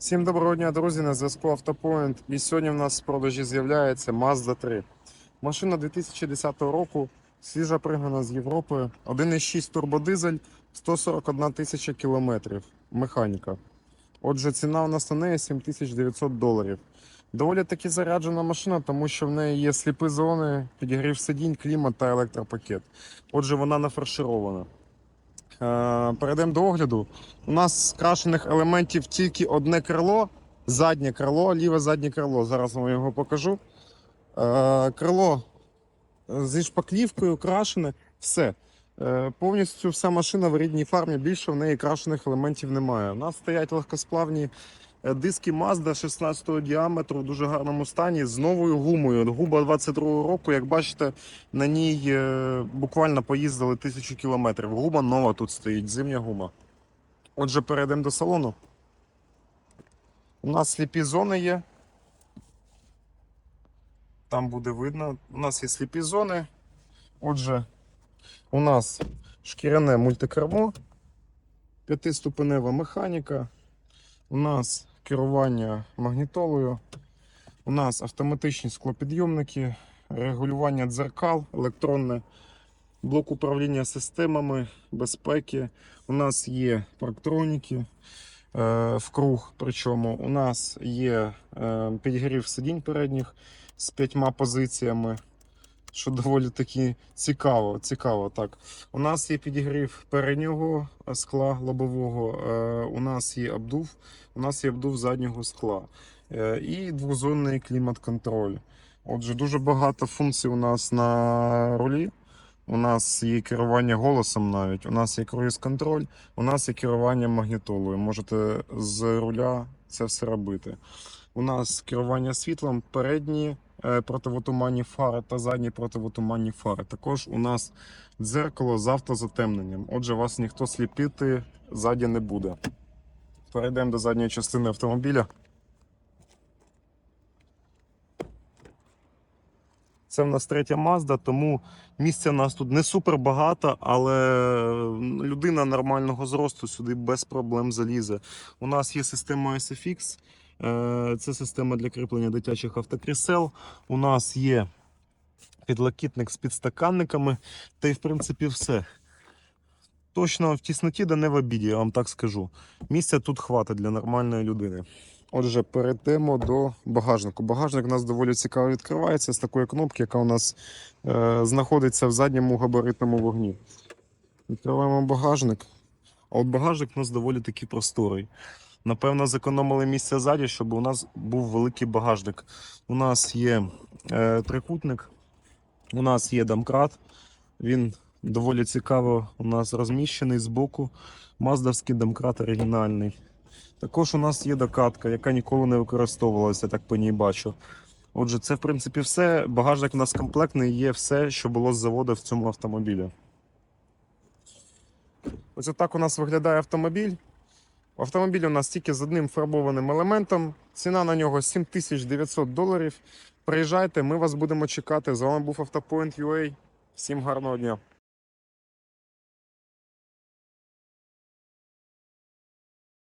Всім доброго дня, друзі, на зв'язку Автопоінт. І сьогодні в нас в продажі з'являється Mazda 3. Машина 2010 року, свіжа пригнана з Європи, 1,6 турбодизель, 141 тисяча кілометрів, механіка. Отже, ціна у нас на неї 7900 доларів. Доволі таки заряджена машина, тому що в неї є сліпі зони, підігрів сидінь, клімат та електропакет. Отже, вона нафарширована. Е, Перейдемо до огляду. У нас з крашених елементів тільки одне крило, заднє крило, ліве заднє крило. Зараз вам його покажу. Е, Крило зі шпаклівкою, крашене, все. Е, Повністю вся машина в рідній фармі, більше в неї крашених елементів немає. У нас стоять легкосплавні диски Mazda 16 діаметру в дуже гарному стані з новою гумою. Губа 22 року, як бачите, на ній е, буквально поїздили тисячу кілометрів. Губа нова тут стоїть, зимня гума. Отже, перейдемо до салону. У нас сліпі зони є. Там буде видно. У нас є сліпі зони. Отже, у нас шкіряне мультикермо, п'ятиступенева механіка. У нас керування магнітолою. У нас автоматичні склопідйомники, регулювання дзеркал, електронне, блок управління системами безпеки. У нас є парктроніки е, в круг. Причому у нас є е, підігрів сидінь передніх з п'ятьма позиціями. Що доволі таки цікаво. цікаво так. У нас є підігрів переднього скла лобового, е, у нас є обдув, у нас є обдув заднього скла е, і двозонний клімат-контроль. Отже, дуже багато функцій у нас на рулі. У нас є керування голосом навіть, у нас є круїз-контроль, у нас є керування магнітолою. Можете з руля це все робити. У нас керування світлом передні е, противотуманні фари та задні противотуманні фари. Також у нас дзеркало з автозатемненням. Отже, вас ніхто сліпити ззаді не буде. Перейдемо до задньої частини автомобіля. Це в нас третя Mazda, тому місця нас тут не супер багато, але людина нормального зросту сюди без проблем залізе. У нас є система SFX, е, це система для кріплення дитячих автокрісел. У нас є підлокітник з підстаканниками, та й в принципі все. Точно в тісноті, да не в обіді, я вам так скажу. Місця тут хватить для нормальної людини. Отже, перейдемо до багажнику. Багажник у нас доволі цікаво відкривається з такої кнопки, яка у нас е, знаходиться в задньому габаритному вогні. Відкриваємо багажник. А от багажник у нас доволі таки просторий. Напевно, зекономили місце ззаді, щоб у нас був великий багажник. У нас є е, трикутник, у нас є домкрат. Він доволі цікаво у нас розміщений збоку. Маздавський домкрат оригінальний. Також у нас є докатка, яка ніколи не використовувалася, так по ній бачу. Отже, це в принципі все. Багажник у нас комплектний, є все, що було з заводу в цьому автомобілі. Ось отак у нас виглядає автомобіль. Автомобіль у нас тільки з одним фарбованим елементом. Ціна на нього 7900 доларів. Приїжджайте, ми вас будемо чекати. З вами був Автопоінт UA. Всім гарного дня!